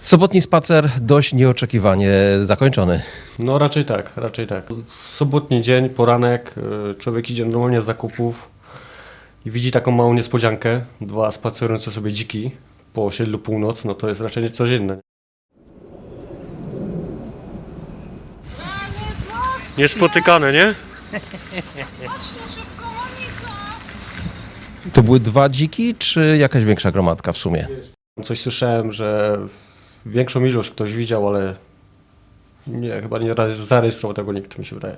Sobotni spacer dość nieoczekiwanie zakończony. No raczej tak, raczej tak. Sobotni dzień, poranek, y, człowiek idzie normalnie z zakupów i widzi taką małą niespodziankę. Dwa spacerujące sobie dziki po osiedlu północ, no to jest raczej nie coś innego. Niespotykane, nie? To były dwa dziki, czy jakaś większa gromadka w sumie? Coś słyszałem, że większą ilość ktoś widział, ale nie, chyba nie zarejestrował tego nikt, mi się wydaje.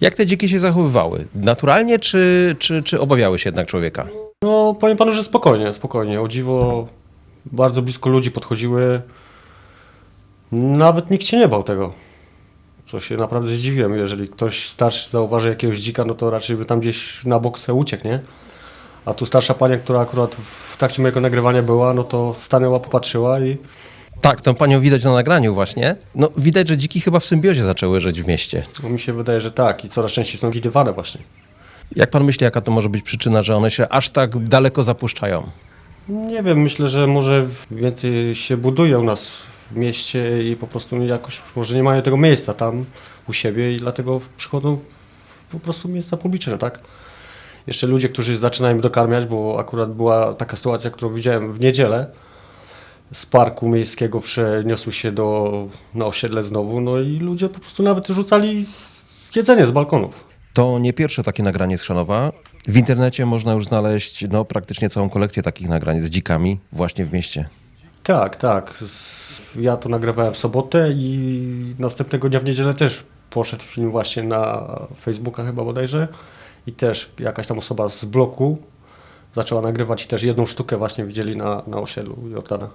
Jak te dziki się zachowywały? Naturalnie, czy, czy, czy obawiały się jednak człowieka? No, powiem panu, że spokojnie, spokojnie. O dziwo, bardzo blisko ludzi podchodziły. Nawet nikt się nie bał tego. Co się naprawdę zdziwiłem. Jeżeli ktoś starszy zauważy jakiegoś dzika, no to raczej by tam gdzieś na bok se uciekł, nie? A tu starsza pani, która akurat w trakcie mojego nagrywania była, no to stanęła, popatrzyła i Tak, tą panią widać na nagraniu właśnie. No widać, że dziki chyba w symbiozie zaczęły żyć w mieście. no, mi się wydaje, że tak. I coraz częściej są widywane właśnie. Jak pan myśli, jaka to może być przyczyna, że one się aż tak daleko zapuszczają? Nie wiem, myślę, że może więcej się buduje u nas w mieście i po prostu jakoś może nie mają tego miejsca tam u siebie i dlatego przychodzą po prostu miejsca publiczne, tak? Jeszcze ludzie, którzy zaczynają dokarmiać, bo akurat była taka sytuacja, którą widziałem w niedzielę z parku miejskiego przeniosły się do, na osiedle znowu, no i ludzie po prostu nawet rzucali jedzenie z balkonów. To nie pierwsze takie nagranie z Chrzanowa. W internecie można już znaleźć no, praktycznie całą kolekcję takich nagrań z dzikami właśnie w mieście. Tak, tak. Ja to nagrywałem w sobotę i następnego dnia w niedzielę też poszedł film właśnie na Facebooka chyba bodajże i też jakaś tam osoba z bloku zaczęła nagrywać i też jedną sztukę właśnie widzieli na, na osiedlu Jordana.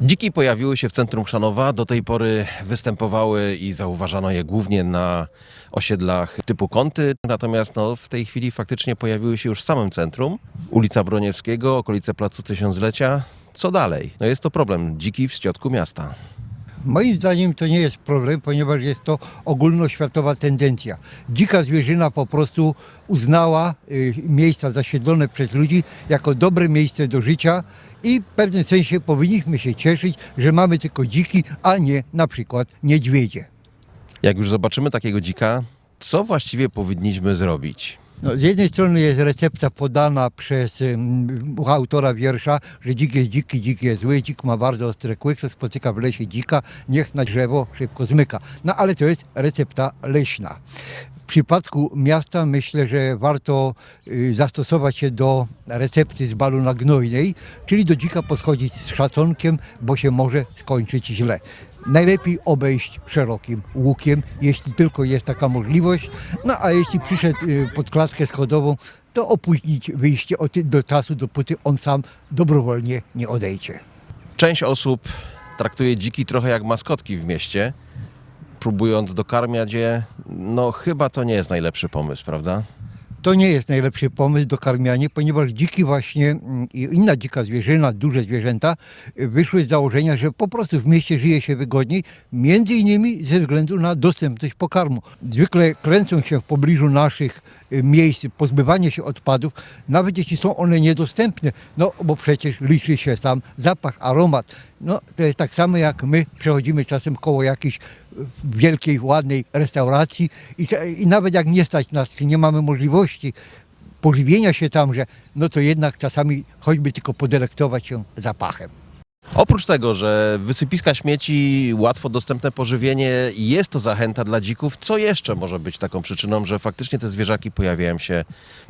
Dziki pojawiły się w centrum Chrzanowa. Do tej pory występowały i zauważano je głównie na osiedlach typu Kąty. Natomiast no, w tej chwili faktycznie pojawiły się już w samym centrum. Ulica Broniewskiego, okolice Placu Tysiąclecia. Co dalej? No jest to problem. Dziki w środku miasta. Moim zdaniem to nie jest problem, ponieważ jest to ogólnoświatowa tendencja. Dzika zwierzyna po prostu uznała y, miejsca zasiedlone przez ludzi jako dobre miejsce do życia i w pewnym sensie powinniśmy się cieszyć, że mamy tylko dziki, a nie na przykład niedźwiedzie. Jak już zobaczymy takiego dzika, co właściwie powinniśmy zrobić? No, z jednej strony jest recepta podana przez ym, autora wiersza, że dzik jest dziki, dzik jest zły, dzik ma bardzo ostre kły, kto spotyka w lesie dzika, niech na drzewo szybko zmyka. No ale to jest recepta leśna. W przypadku miasta myślę, że warto y, zastosować się do recepty z balu na gnojnej, czyli do dzika podchodzić z szacunkiem, bo się może skończyć źle. Najlepiej obejść szerokim łukiem, jeśli tylko jest taka możliwość. No a jeśli przyszedł y, pod klatkę schodową, to opóźnić wyjście do czasu, dopóty on sam dobrowolnie nie odejdzie. Część osób traktuje dziki trochę jak maskotki w mieście, próbując dokarmiać je. No chyba to nie jest najlepszy pomysł, prawda? To nie jest najlepszy pomysł do karmiania, ponieważ dziki właśnie mm, i inna dzika zwierzyna, duże zwierzęta y, wyszły z założenia, że po prostu w mieście żyje się wygodniej, między innymi ze względu na dostępność pokarmu. Zwykle kręcą się w pobliżu naszych miejsc, pozbywanie się odpadów, nawet jeśli są one niedostępne, no bo przecież liczy się sam zapach, aromat. No to jest tak samo jak my przechodzimy czasem koło jakiejś y, wielkiej, ładnej restauracji i, i nawet jak nie stać nas, nie mamy możliwości pożywienia się tamże, no to jednak czasami choćby tylko podelektować się zapachem. Oprócz tego, że wysypiska śmieci, łatwo dostępne pożywienie, jest to zachęta dla dzików, co jeszcze może być taką przyczyną, że faktycznie te zwierzaki pojawiają się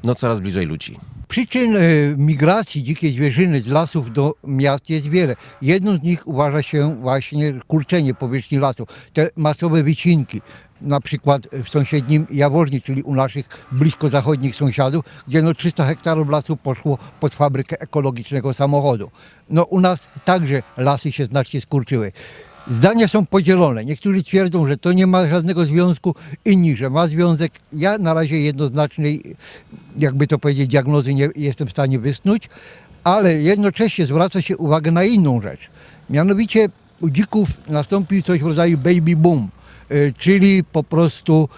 no, coraz bliżej ludzi? Przyczyn e, migracji dzikiej zwierzyny z lasów do miast jest wiele. Jedną z nich uważa się właśnie kurczenie powierzchni lasów, te masowe wycinki. Na przykład w sąsiednim Jaworni, czyli u naszych blisko zachodnich sąsiadów, gdzie no 300 hektarów lasu poszło pod fabrykę ekologicznego samochodu. No u nas także lasy się znacznie skurczyły. Zdania są podzielone. Niektórzy twierdzą, że to nie ma żadnego związku, inni, że ma związek. Ja na razie jednoznacznej, jakby to powiedzieć, diagnozy nie jestem w stanie wysnuć, ale jednocześnie zwraca się uwagę na inną rzecz. Mianowicie u dzików nastąpił coś w rodzaju baby boom, y, czyli po prostu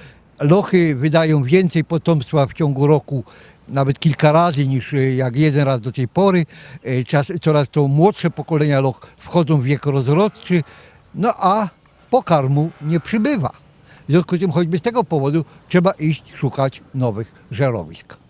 lochy wydają więcej potomstwa w ciągu roku nawet kilka razy niż e, jak jeden raz do tej pory. E, Czas, coraz to młodsze pokolenia loch wchodzą w wiek rozrodczy, no a pokarmu nie przybywa. W związku z tym choćby z tego powodu trzeba iść szukać nowych żerowisk.